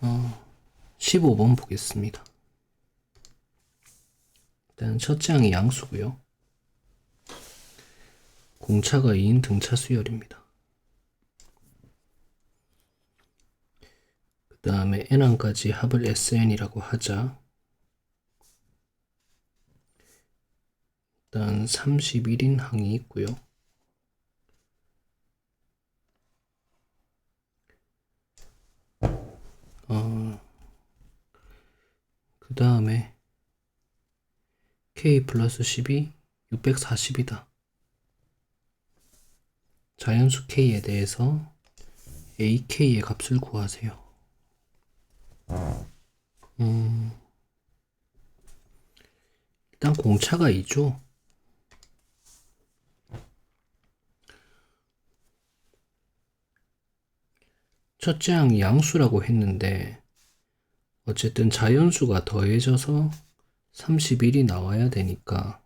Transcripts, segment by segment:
어, 15번 보겠습니다. 일단 첫째 항이 양수고요. 공차가 2인 등차 수열입니다. 그 다음에 n항까지 합을 sn이라고 하자. 일단 31인 항이 있고요. 그 다음에 k 플러스 10이 640이다. 자연수 k에 대해서 ak의 값을 구하세요. 음, 일단 공차가 2죠. 첫째 항이 양수라고 했는데 어쨌든 자연수가 더해져서 31이 나와야 되니까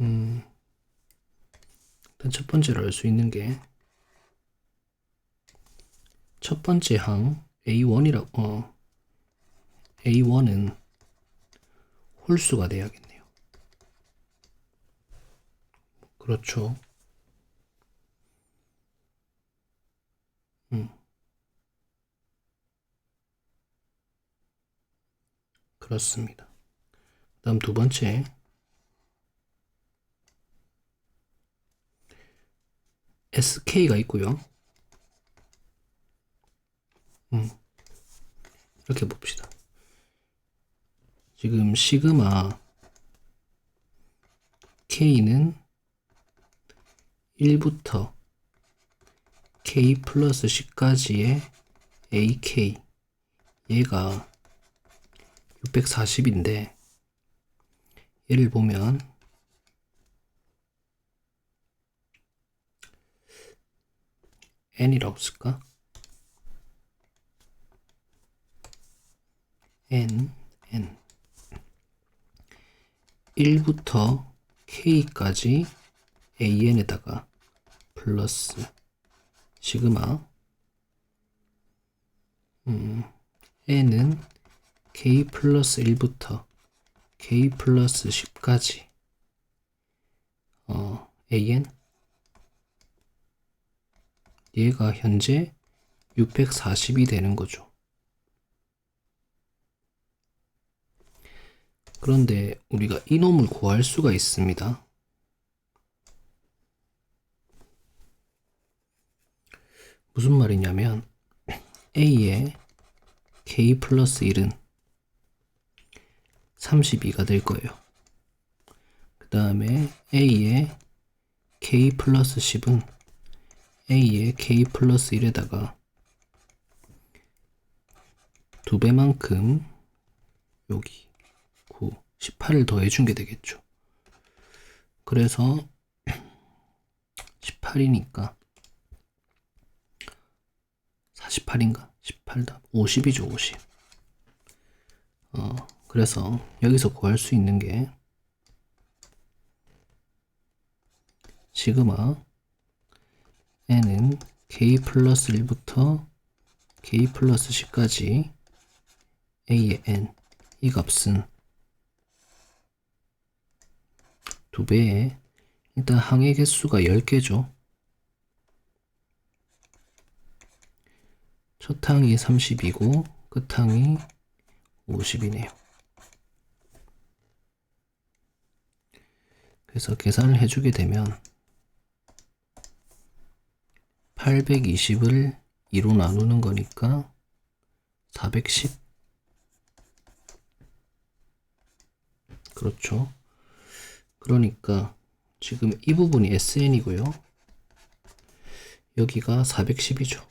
음 일단 첫 번째로 알 수 있는 게 첫 번째 항 A1이라고 어 A1은 홀수가 돼야겠네요. 그렇죠. 음. 그렇습니다. 다음 두 번째. SK가 있고요. 음. 이렇게 봅시다. 지금 시그마 K는 1부터 K 플러스 10까지의 AK 얘가 640인데 얘를 보면 n이라고 쓸까? n n 1부터 k까지 an에다가 플러스 시그마 음, n은 k 플러스 1부터 k 플러스 10까지 어, an 얘가 현재 640이 되는 거죠. 그런데 우리가 이놈을 구할 수가 있습니다. 무슨 말이냐면 A의 K 플러스 1은 32가 될 거예요. 그 다음에 A의 K 플러스 10은 A의 K 플러스 1에다가 두 배만큼 여기 9, 18을 더해준 게 되겠죠. 그래서 18이니까 48인가? 18다. 50이죠, 50. 어, 그래서 여기서 구할 수 있는 게 시그마 n은 k 플러스 1부터 k 플러스 10까지 a의 n 이 값은 두 배에 일단 항의 개수가 10개죠. 첫 항이 30이고 끝 항이 50이네요. 그래서 계산을 해주게 되면 820을 2로 나누는 거니까 410 그렇죠. 그러니까 지금 이 부분이 SN이고요. 여기가 410이죠.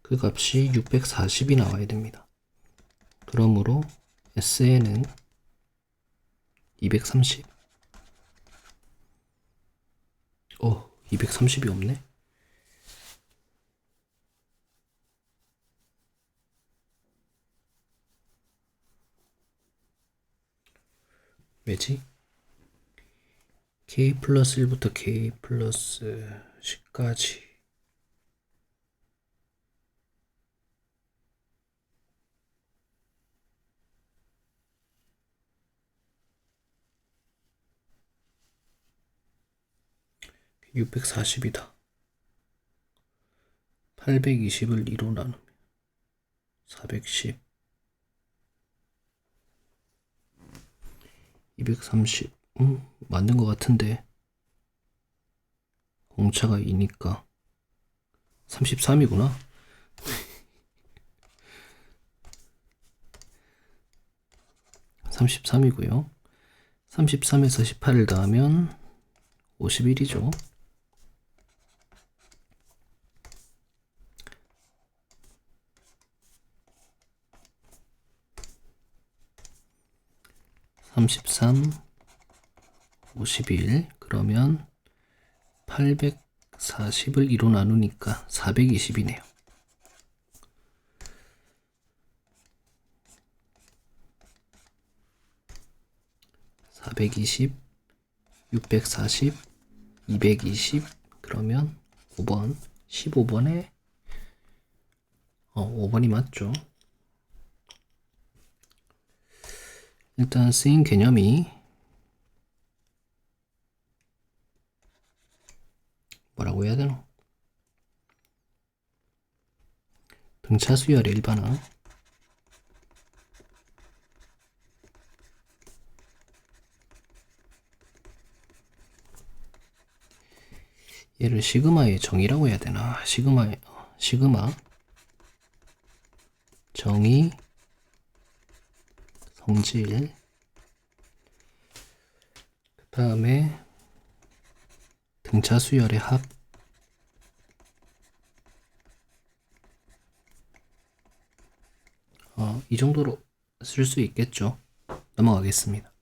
그 값이 640이 나와야 됩니다. 그러므로 SN은 230. 어, 230이 없네. 왜지? k 플러스 1부터 k 플러스 10까지 640이다. 820을 2로 나누면 410 230 음, 맞는 것 같은데. 공차가 2니까 33이구나. (33이고요) (33에서 18을 더하면) (51이죠) (33) (51) 그러면 (840을 2로 나누니까) (420이네요) (420) (640) (220) 그러면 (5번) (15번에) 어, 5번이 맞죠. 일단 쓰인 개념이 뭐라고 해야 되나? 등차 수열의 일반항 얘를 시그마의 정의라고 해야 되나? 시그마 시그마 정의 성질 그 다음에 등차 수열의 합 어, 이 정도로 쓸 수 있겠죠. 넘어가겠습니다.